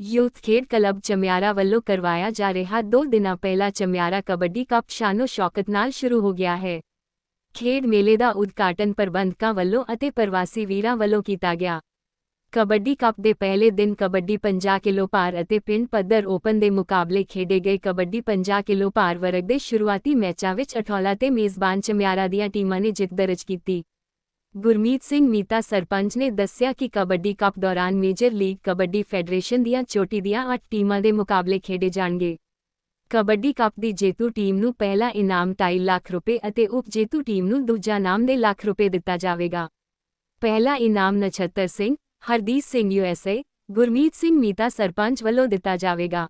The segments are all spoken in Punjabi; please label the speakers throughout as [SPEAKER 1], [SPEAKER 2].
[SPEAKER 1] ਯੂਥ ਖੇਡ ਕਲੱਬ ਚਮਿਆਰਾ ਵੱਲੋਂ ਕਰਵਾਇਆ ਜਾ ਰਿਹਾ ਦੋ ਦਿਨਾਂ ਪਹਿਲਾ ਚਮਿਆਰਾ ਕਬੱਡੀ ਕੱਪ ਸ਼ਾਨੋ ਸ਼ੌਕਤ ਨਾਲ ਸ਼ੁਰੂ ਹੋ ਗਿਆ ਹੈ ਖੇਡ ਮੇਲੇ ਦਾ ਉਦਘਾਟਨ ਪ੍ਰਬੰਧਕਾਂ ਵੱਲੋਂ ਅਤੇ ਪ੍ਰਵਾਸੀ ਵੀਰਾਂ ਵੱਲੋਂ ਕੀਤਾ ਗਿਆ ਕਬੱਡੀ ਕੱਪ ਦੇ ਪਹਿਲੇ ਦਿਨ ਕਬੱਡੀ 50 ਕਿਲੋ ਭਾਰ ਅਤੇ ਪਿੰਡ ਪੱਧਰ ਓਪਨ ਦੇ ਮੁਕਾਬਲੇ ਖੇਡੇ ਗਏ ਕਬੱਡੀ 50 ਕਿਲੋ ਭਾਰ ਵਰਗ ਦੇ ਸ਼ੁਰੂਆਤੀ ਮੈਚਾਂ ਵਿੱਚ ਅਠੌਲਾ ਤੇ ਮੇਜ਼ਬਾਨ ਚਮਿਆਰਾ ਦੀਆਂ ਟੀਮਾਂ ਨੇ ਜਿੱਤ ਦਰਜ ਕੀਤੀ ਗੁਰਮੀਤ ਸਿੰਘ ਮੀਤਾ ਸਰਪੰਚ ਨੇ ਦੱਸਿਆ ਕਿ ਕਬੱਡੀ ਕੱਪ ਦੌਰਾਨ ਮੇਜਰ ਲੀਗ ਕਬੱਡੀ ਫੈਡਰੇਸ਼ਨ ਦੀਆਂ ਚੋਟੀ ਦੀਆਂ 8 ਟੀਮਾਂ ਦੇ ਮੁਕਾਬਲੇ ਖੇਡੇ ਜਾਣਗੇ। ਕਬੱਡੀ ਕੱਪ ਦੀ ਜੇਤੂ ਟੀਮ ਨੂੰ ਪਹਿਲਾ ਇਨਾਮ 2.5 ਲੱਖ ਰੁਪਏ ਅਤੇ ਉਪ ਜੇਤੂ ਟੀਮ ਨੂੰ ਦੂਜਾ ਇਨਾਮ ਦੇ ਲੱਖ ਰੁਪਏ ਦਿੱਤਾ ਜਾਵੇਗਾ। ਪਹਿਲਾ ਇਨਾਮ ਨਛੱਤਰ ਸਿੰਘ, ਹਰਦੀਪ ਸਿੰਘ ਯੂਐਸਏ ਗੁਰਮੀਤ ਸਿੰਘ ਮੀਤਾ ਸਰਪੰਚ ਵੱਲੋਂ ਦਿੱਤਾ ਜਾਵੇਗਾ।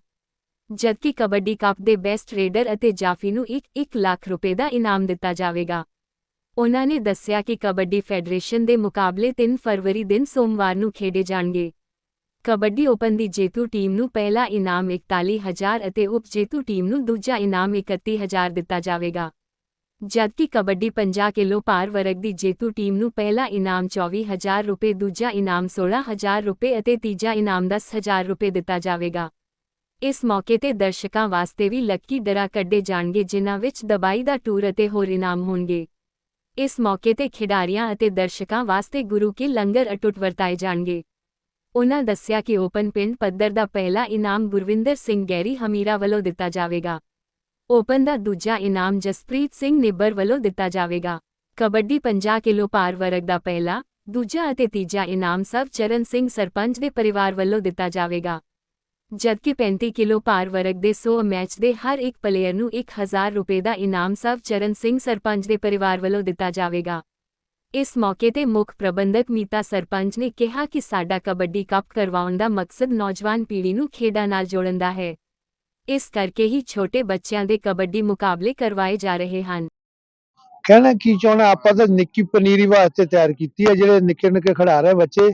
[SPEAKER 1] ਜਦਕਿ ਕਬੱਡੀ ਕੱਪ ਦੇ ਬੈਸਟ ਰੇਡਰ ਅਤੇ ਜਾਫੀ ਨੂੰ 1-1 ਲੱਖ ਰੁਪਏ ਦਾ ਇਨਾਮ ਦਿੱਤਾ ਜਾਵੇਗਾ। ਉਹਨਾਂ ਨੇ ਦੱਸਿਆ ਕਿ ਕਬੱਡੀ ਫੈਡਰੇਸ਼ਨ ਦੇ ਮੁਕਾਬਲੇ 3 ਫਰਵਰੀ ਦਿਨ ਸੋਮਵਾਰ ਨੂੰ ਖੇਡੇ ਜਾਣਗੇ। ਕਬੱਡੀ ਓਪਨ ਦੀ ਜੇਤੂ ਟੀਮ ਨੂੰ ਪਹਿਲਾ ਇਨਾਮ 41000 ਅਤੇ ਉਪ ਜੇਤੂ ਟੀਮ ਨੂੰ ਦੂਜਾ ਇਨਾਮ 31000 ਦਿੱਤਾ ਜਾਵੇਗਾ। ਜਦਕਿ ਕਬੱਡੀ 50 ਕਿਲੋ ਭਾਰ ਵਰਗ ਦੀ ਜੇਤੂ ਟੀਮ ਨੂੰ ਪਹਿਲਾ ਇਨਾਮ 24000 ਰੁਪਏ, ਦੂਜਾ ਇਨਾਮ 16000 ਰੁਪਏ ਅਤੇ ਤੀਜਾ ਇਨਾਮ 10000 ਰੁਪਏ ਦਿੱਤਾ ਜਾਵੇਗਾ। ਇਸ ਮੌਕੇ ਤੇ ਦਰਸ਼ਕਾਂ ਵਾਸਤੇ ਵੀ ਲੱਕੀ ਡਰਾ ਕੱਢੇ ਜਾਣਗੇ, ਜਿਨ੍ਹਾਂ ਵਿੱਚ ਦਬਾਈ ਦਾ ਟੂਰ ਅਤੇ ਹੋਰ ਇਨਾਮ ਹੋਣਗੇ। ਇਸ ਮੌਕੇ ਤੇ ਖਿਡਾਰੀਆਂ ਅਤੇ ਦਰਸ਼ਕਾਂ ਵਾਸਤੇ ਗੁਰੂ ਕੇ ਲੰਗਰ ਅਟੁੱਟ ਵਰਤਾਏ ਜਾਣਗੇ। ਉਹਨਾਂ ਦੱਸਿਆ ਕਿ ਓਪਨ ਪਿੰਡ ਪੱਧਰ ਦਾ ਪਹਿਲਾ ਇਨਾਮ ਗੁਰਵਿੰਦਰ ਸਿੰਘ ਗੈਰੀ ਹਮੀਰਾ ਵੱਲੋਂ ਦਿੱਤਾ ਜਾਵੇਗਾ। ਓਪਨ ਦਾ ਦੂਜਾ ਇਨਾਮ ਜਸਪ੍ਰੀਤ ਸਿੰਘ ਨਿੱਬਰ ਵੱਲੋਂ ਦਿੱਤਾ ਜਾਵੇਗਾ। ਕਬੱਡੀ 50 ਕਿਲੋ ਭਾਰ ਵਰਗ ਦਾ ਪਹਿਲਾ, ਦੂਜਾ ਅਤੇ ਤੀਜਾ ਇਨਾਮ ਸਵਚਰਨ ਸਿੰਘ ਸਰਪੰਚ ਦੇ ਪਰਿਵਾਰ ਵੱਲੋਂ ਦਿੱਤਾ ਜਾਵੇਗਾ। ਜਦਕਿ 35 ਕਿਲੋ ਭਾਰ ਵਰਗ ਦੇ 100 ਮੈਚ ਦੇ ਹਰ ਇੱਕ ਪਲੇਅਰ ਨੂੰ 1000 ਰੁਪਏ ਦਾ ਇਨਾਮ ਸਭ ਚਰਨ ਸਿੰਘ ਸਰਪੰਚ ਦੇ ਪਰਿਵਾਰ ਵੱਲੋਂ ਦਿੱਤਾ ਜਾਵੇਗਾ। ਇਸ ਮੌਕੇ ਤੇ ਮੁੱਖ ਪ੍ਰਬੰਧਕ ਮੀਤਾ ਸਰਪੰਚ ਨੇ ਕਿਹਾ ਕਿ ਸਾਡਾ ਕਬੱਡੀ ਕੱਪ ਕਰਵਾਉਣ ਦਾ ਮਕਸਦ ਨੌਜਵਾਨ ਪੀੜ੍ਹੀ ਨੂੰ ਖੇਡਾਂ ਨਾਲ ਜੋੜਨ ਦਾ ਹੈ। ਇਸ ਕਰਕੇ ਹੀ ਛੋਟੇ ਬੱਚਿਆਂ ਦੇ ਕਬੱਡੀ ਮੁਕਾਬਲੇ ਕਰਵਾਏ ਜਾ ਰਹੇ ਹਨ।
[SPEAKER 2] ਕਹਿਣਾ ਕੀ ਚਾਹਣਾ ਆਪਾਂ ਤਾਂ ਨਿੱਕੀ ਪਨੀਰੀ ਵਾਸਤੇ ਤਿਆਰ ਕੀਤੀ ਹੈ, ਜਿਹੜੇ ਨਿੱਕੇ ਨਿੱਕੇ ਖਿਡਾਰ ਹੈ, ਬੱਚੇ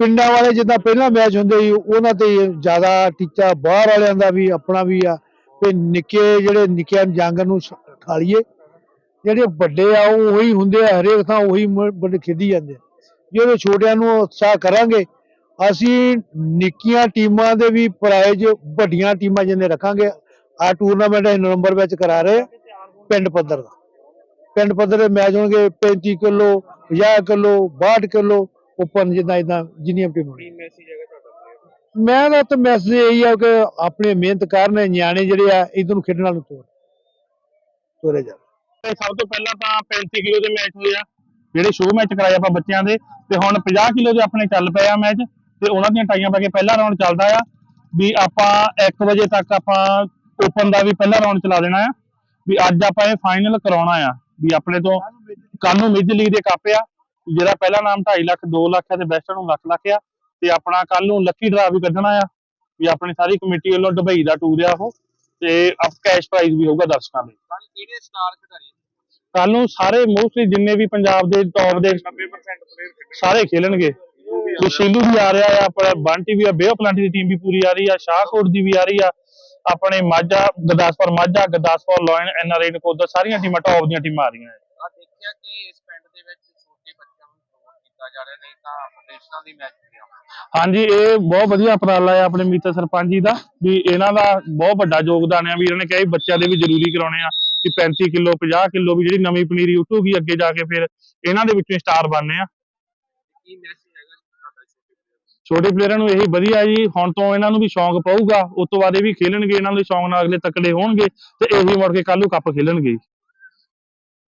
[SPEAKER 2] ਪਿੰਡਾਂ ਵਾਲੇ ਜਿੱਦਾਂ ਪਹਿਲਾਂ ਮੈਚ ਹੁੰਦੇ ਸੀ, ਉਹਨਾਂ ਤੇ ਜ਼ਿਆਦਾ ਟੀਚਾ ਬਾਹਰ ਵਾਲਿਆਂ ਦਾ ਵੀ, ਆਪਣਾ ਵੀ ਆ। ਵੀ ਨਿੱਕੇ ਜਿਹੜੇ ਨਿੱਕਿਆਂ ਜੰਗ ਨੂੰ ਖਾਲੀਏ ਜਿਹੜੇ ਵੱਡੇ ਆ, ਉਹ ਉਹੀ ਹੁੰਦੇ ਆ, ਹਰੇਕ ਥਾਂ ਉਹੀ ਵੱਡੇ ਖੇਡੀ ਜਾਂਦੇ ਆ। ਜਿਹੜੇ ਛੋਟਿਆਂ ਨੂੰ ਉਤਸ਼ਾਹ ਕਰਾਂਗੇ, ਅਸੀਂ ਨਿੱਕੀਆਂ ਟੀਮਾਂ ਦੇ ਵੀ ਪ੍ਰਾਈਜ਼ ਵੱਡੀਆਂ ਟੀਮਾਂ ਜਿੰਨੇ ਰੱਖਾਂਗੇ ਆ ਟੂਰਨਾਮੈਂਟ ਅਸੀਂ ਨਵੰਬਰ ਵਿੱਚ ਕਰਾ ਰਹੇ ਆ, ਪਿੰਡ ਪੱਧਰ ਦਾ। ਪਿੰਡ ਪੱਧਰ ਦੇ ਮੈਚ ਹੋਣਗੇ 35 ਕਿਲੋ 50 ਕਿਲੋ 62 ਕਿਲੋ ਓਪਨ ਜਿੱਦਾਂ ਇਦਾਂ ਜਿੰਨੀਆਂ ਟੀਮਾਂ
[SPEAKER 3] ਕੀ ਮੈਸੇਜ ਹੈਗਾ ਤੁਹਾਡਾ
[SPEAKER 2] ਮੈਂ ਤਾਂ ਤੇ ਮੈਸੇਜ ਇਹੀ ਆ ਕਿ ਆਪਣੇ ਮਿਹਨਤ ਕਰਨ ਨਿਆਣੇ ਜਿਹੜੇ ਆ ਇਧਰ ਨੂੰ ਖੇਡਣ ਨੂੰ ਤੋਰ। ਤੋਰੇ ਜਾ।
[SPEAKER 3] ਤੇ ਸਭ ਤੋਂ ਪਹਿਲਾਂ ਤਾਂ 35 ਕਿਲੋ ਦੇ ਮੈਚ ਹੋਏ ਆ ਜਿਹੜੇ ਸ਼ੋਅ ਮੈਚ ਕਰਾਏ ਆਪਾਂ ਬੱਚਿਆਂ ਦੇ ਤੇ ਹੁਣ 50 ਕਿਲੋ ਦੇ ਆਪਣੇ ਚੱਲ ਪਏ ਆ ਮੈਚ ਤੇ ਉਹਨਾਂ ਦੀਆਂ ਟਾਈਆਂ ਪਾ ਕੇ ਪਹਿਲਾ ਰਾਉਂਡ ਚੱਲਦਾ ਆ ਵੀ ਆਪਾਂ 1 ਵਜੇ ਤੱਕ ਆਪਾਂ ਓਪਨ ਦਾ ਵੀ ਪਹਿਲਾ ਰਾਉਂਡ ਚਲਾ ਦੇਣਾ ਆ ਵੀ ਅੱਜ ਆਪਾਂ ਇਹ ਫਾਈਨਲ ਕਰਾਉਣਾ ਆ ਵੀ ਆਪਣੇ ਤੋਂ ਕੱਲ ਨੂੰ ਮੇਜਰ ਲੀਗ ਦੇ ਕੱਪ ਆ ਜਿਹੜਾ ਪਹਿਲਾ ਨਾਮ 2.5 ਲੱਖ 2 ਲੱਖ ਆ ਤੇ ਬੈਸਟ ਨੂੰ ਲੱਖ ਲੱਖ ਆ। ਤੇ ਆਪਣਾ ਕੱਲ ਨੂੰ ਲੱਕੀ ਡਰਾ ਵੀ ਕੱਢਣਾ ਆ। ਵੀ ਆਪਣੀ ਸਾਰੀ ਕਮੇਟੀ ਵੱਲੋਂ ਦੁਬਈ ਦਾ ਟੂਰ ਆ ਉਹ। ਤੇ ਅਪ ਕੈਸ਼ ਪ੍ਰਾਈਜ਼ ਵੀ ਹੋਊਗਾ ਦਰਸ਼ਕਾਂ ਲਈ
[SPEAKER 4] ਕੱਲ ਕਿਹੜੇ ਸਟਾਰ ਖਿਡਾਰੀ
[SPEAKER 3] ਕੱਲ ਨੂੰ ਸਾਰੇ ਮੋਸਟਲੀ ਜਿੰਨੇ ਵੀ ਪੰਜਾਬ ਦੇ ਟੌਪ ਦੇ
[SPEAKER 4] 90% ਪਲੇਅਰ
[SPEAKER 3] ਸਾਰੇ ਖੇਲਣਗੇ। ਤੇ ਸ਼ੀਲੂ ਵੀ ਆ ਰਿਹਾ ਆ ਆਪਣਾ ਬੰਟੀ ਵੀ ਆ ਬੇਓ ਪਲਾਂਟੀ ਦੀ ਟੀਮ ਵੀ ਪੂਰੀ ਆ ਰਹੀ ਆ ਸ਼ਾਹਕੋਟ ਦੀ ਵੀ ਆ ਰਹੀ ਆ ਆਪਣੇ ਮਾਝਾ ਗੁਰਦਾਸਪੁਰ ਮਾਝਾ ਗੁਰਦਾਸਪੁਰ ਲਾਇਨ ਐਨਆਰਆਈ ਨਕੋਦਰ ਸਾਰੀਆਂ ਟੀਮਾਂ ਟੌਪ ਦੀਆਂ ਟੀਮਾਂ ਆ ਰਹੀਆਂ ਆ
[SPEAKER 4] ਆ ਦੇਖਿਆ ਕਿ ਇਸ ਪਿੰਡ ਦੇ ਵਿੱਚ ਛੋਟੇ ਬੱਚਿਆਂ ਨੂੰ ਪ੍ਰਮੋਟ ਕੀਤਾ ਜਾ ਰਿਹਾ ਨਹੀਂ ਤਾਂ ਫੈਡਰੇਸ਼ਨਾਂ ਦੀ ਮੈਚ ਹੁੰਦੀਆਂ
[SPEAKER 3] ਹਾਂਜੀ ਇਹ ਬਹੁਤ ਵਧੀਆ ਉਪਰਾਲਾ ਹੈ ਆਪਣੇ ਮੀਤਾ ਸਰਪੰਚ ਜੀ ਦਾ ਵੀ ਇਹਨਾਂ ਦਾ ਬਹੁਤ ਵੱਡਾ ਯੋਗਦਾਨ ਹੈ। ਵੀ ਇਹਨਾਂ ਨੇ ਕਿਹਾ ਵੀ ਬੱਚਿਆਂ ਦੇ ਵੀ ਜ਼ਰੂਰੀ ਕਰਾਉਣੇ ਆ ਕਿ 35 ਕਿਲੋ 50 ਕਿਲੋ ਵੀ ਜਿਹੜੀ ਨਵੀਂ ਪਨੀਰੀ ਉੱਠੂਗੀ ਅੱਗੇ ਜਾ ਕੇ ਫਿਰ ਇਹਨਾਂ ਦੇ ਵਿੱਚੋਂ ਸਟਾਰ ਬਣਨੇ ਆ।
[SPEAKER 4] ਕੀ ਮੈਸੇਜ ਹੈਗਾ ਤੁਹਾਡਾ ਛੋਟੇ ਪਲੇਅਰ
[SPEAKER 3] ਛੋਟੇ ਪਲੇਅਰਾਂ ਨੂੰ ਇਹੀ ਵਧੀਆ ਜੀ ਹੁਣ ਤੋਂ ਇਹਨਾਂ ਨੂੰ ਵੀ ਸ਼ੌਂਕ ਪਊਗਾ ਉਸ ਤੋਂ ਬਾਅਦ ਇਹ ਵੀ ਖੇਲਣਗੇ ਇਹਨਾਂ ਦੇ ਸ਼ੌਂਕ ਨਾਲ ਅਗਲੇ ਤਕੜੇ ਹੋਣਗੇ ਤੇ ਇਹੀ ਮੁੜ ਕੇ ਕੱਲ ਨੂੰ ਕੱਪ ਖੇਲਣਗੇ